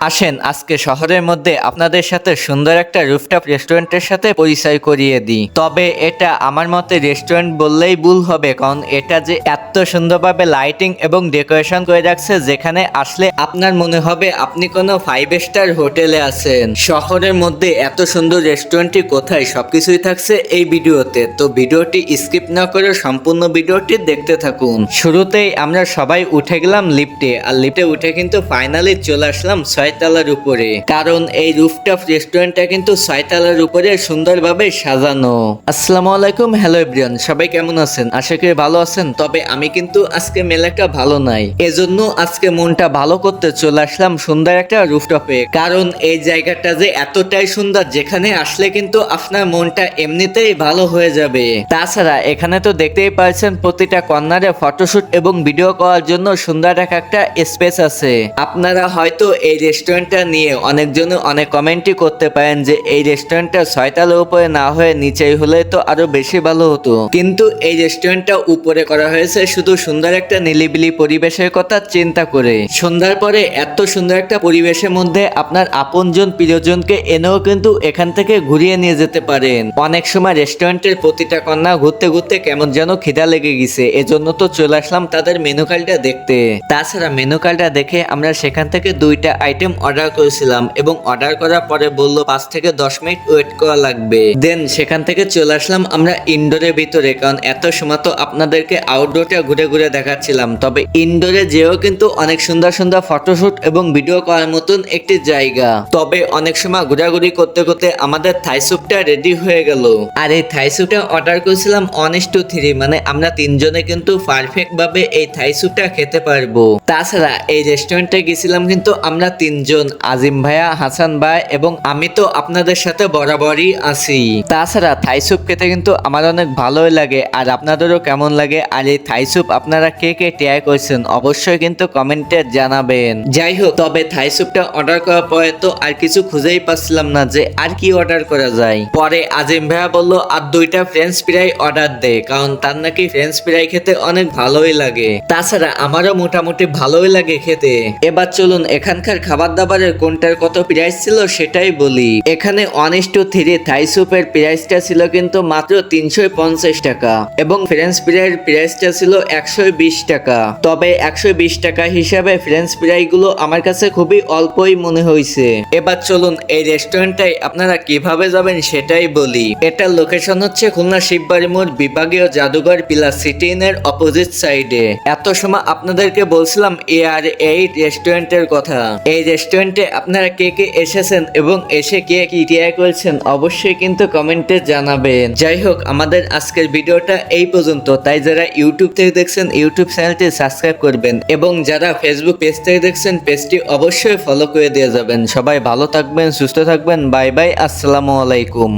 আসেন আজকে শহরের মধ্যে আপনাদের সাথে সুন্দর একটা রুফটপ রেস্টুরেন্টের সাথে পরিচয় করিয়ে দিই। তবে এটা আমার মতে রেস্টুরেন্ট বললেই ভুল হবে, কারণ এটা যে এত সুন্দরভাবে লাইটিং এবং ডেকোরেশন করে রাখছে, যেখানে আসলে আপনার মনে হবে আপনি কোনো ফাইভ স্টার হোটেলে আছেন। শহরের মধ্যে এত সুন্দর রেস্টুরেন্টটি কোথায় সবকিছুই থাকছে এই ভিডিওতে। তো ভিডিওটি স্কিপ না করে সম্পূর্ণ ভিডিওটি দেখতে থাকুন। শুরুতেই আমরা সবাই উঠে গেলাম লিফটে আর লিফটে উঠে কিন্তু ফাইনালি চলে আসলাম ছয়তলার উপরে। কারণ এই রুফটপ রেস্টুরেন্টটা কিন্তু ছয়তলার উপরে সুন্দরভাবে সাজানো। আসসালামু আলাইকুম হ্যালো এভরিওয়ান সবাই কেমন আছেন? আশা করি ভালো আছেন, তবে আমি কিন্তু আজকে মেলাটা ভালো নাই। এজন্য আজকে মনটা ভালো করতে চলে আসলাম সুন্দর একটা রুফটপে কারণ এই জায়গাটা যে এতটাই সুন্দর, যেখানে আসলে কিন্তু আপনার মনটা এমনিতেই ভালো হয়ে যাবে। তাছাড়া এখানে তো দেখতেই পাচ্ছেন, প্রতিটা কর্নারে ফটোশুট এবং ভিডিও করার জন্য সুন্দর এক একটা স্পেস আছে। আপনারা হয়তো এই রেস্টুরেন্টটা নিয়ে অনেকজন অনেক কমেন্টই করতে পারেন যে এই রেস্টুরেন্টটা ছয়তালের উপরে না হয়ে নিচেই হলে তো আরও বেশি ভালো হতো। কিন্তু এই রেস্টুরেন্টটা উপরে করা হয়েছে শুধু সুন্দর একটা নিলিবিলি পরিবেশের কথা চিন্তা করে। সন্ধ্যার পরে এত সুন্দর একটা পরিবেশের মধ্যে আপনার আপনজন প্রিয়জনকে এনেও কিন্তু এখান থেকে ঘুরিয়ে নিয়ে যেতে পারেন। অনেক সময় রেস্টুরেন্টের প্রতিটা কন্যা ঘুরতে ঘুরতে কেমন যেন খিদা লেগে গেছে, এজন্য তো চলে আসলাম তাদের মেনু কার্ডটা দেখতে। তাছাড়া মেনু কার্ডটা দেখে আমরা সেখান থেকে দুইটা আইটেম অর্ডার করেছিলাম এবং অর্ডার করার পরে বলল পাঁচ থেকে দশ মিনিট ওয়েট করা লাগবে। দেন সেখান থেকে চলে আসলাম আমরা ইনডোরের ভিতরে কারণ এত সময় তো আপনাদেরকে আউটডোরটা ঘুরে ঘুরে দেখাচ্ছিলাম। তবে ইনডোরে যেও কিন্তু অনেক সুন্দর সুন্দর ফটোশুট এবং ভিডিও করার মতন একটি জায়গা। তবে অনেক সময় ঘোরাঘুরি করতে করতে আমাদের থাই স্যুপটা রেডি হয়ে গেল। আর এই থাই স্যুপটা অর্ডার করেছিলাম অনেস টু থ্রি মানে আমরা তিনজনে কিন্তু পারফেক্ট ভাবে এই থাই স্যুপটা খেতে পারব। তাছাড়া এই রেস্টুরেন্টে গেছিলাম কিন্তু আমরা তিনজন, আজিম ভাইয়া, হাসান ভাই এবং আমি তো আপনাদের সাথে বরাবরই আছি। তাছাড়া থাই স্যুপ খেতে কিন্তু আমার অনেক ভালোই লাগে আর আপনাদেরও কেমন লাগে আর এই থাই স্যুপ আপনারা কে কে ট্রাই করছেন অবশ্যই কিন্তু কমেন্টে জানাবেন। যাই হোক, তবে থাই স্যুপটা অর্ডার করার পরে তো আর কিছু খুঁজেই পাচ্ছিলাম না যে আর কি অর্ডার করা যায়। পরে আজিম ভাইয়া বলল, আর দুইটা ফ্রেঞ্চ ফ্রাই অর্ডার দে, কারণ তার নাকি ফ্রেঞ্চ ফ্রাই খেতে অনেক ভালোই লাগে। তাছাড়া আমারও মোটামুটি ভালোই লাগে খেতে। এবার চলুন, এখানকার খাবার দাবারের কোনটার কত প্রাইস ছিল সেটাই বলি। এখানে অনেস্ট টু থ্রি থাই স্যুপের প্রাইসটা ছিল কিন্তু মাত্র তিনশো পঞ্চাশ টাকা এবং ফ্রেঞ্চ ফ্রাইয়ের প্রাইসটা ছিল একশো বিশ টাকা। তবে একশো বিশ টাকা হিসাবে ফ্রেঞ্চ ফ্রাই গুলো আমার কাছে খুবই অল্পই মনে হয়েছে এবার চলুন এই রেস্টুরেন্টটাই আপনারা কীভাবে যাবেন সেটাই বলি। এটার লোকেশন হচ্ছে খুলনা শিববাড়ি মোড় বিভাগীয় জাদুঘর পিলার সিটিনের অপোজিট সাইডে এত সময় আপনাদেরকে বলছিলাম এ আর এই রেস্টুরেন্টের কথা। এই রেস্টুরেন্টে আপনারা কে কে এসেছেন এবং এসে কে কি ট্রাই করেছেন অবশ্যই কিন্তু কমেন্টে জানাবেন। যাই হোক, আমাদের আজকের ভিডিওটা এই পর্যন্ত। তাই যারা ইউটিউব থেকে দেখছেন ইউটিউব চ্যানেলটি সাবস্ক্রাইব করবেন এবং যারা ফেসবুক পেজ থেকে দেখছেন পেজটি অবশ্যই ফলো করে দিয়ে যাবেন। সবাই ভালো থাকবেন, সুস্থ থাকবেন। বাই বাই আসসালামু আলাইকুম।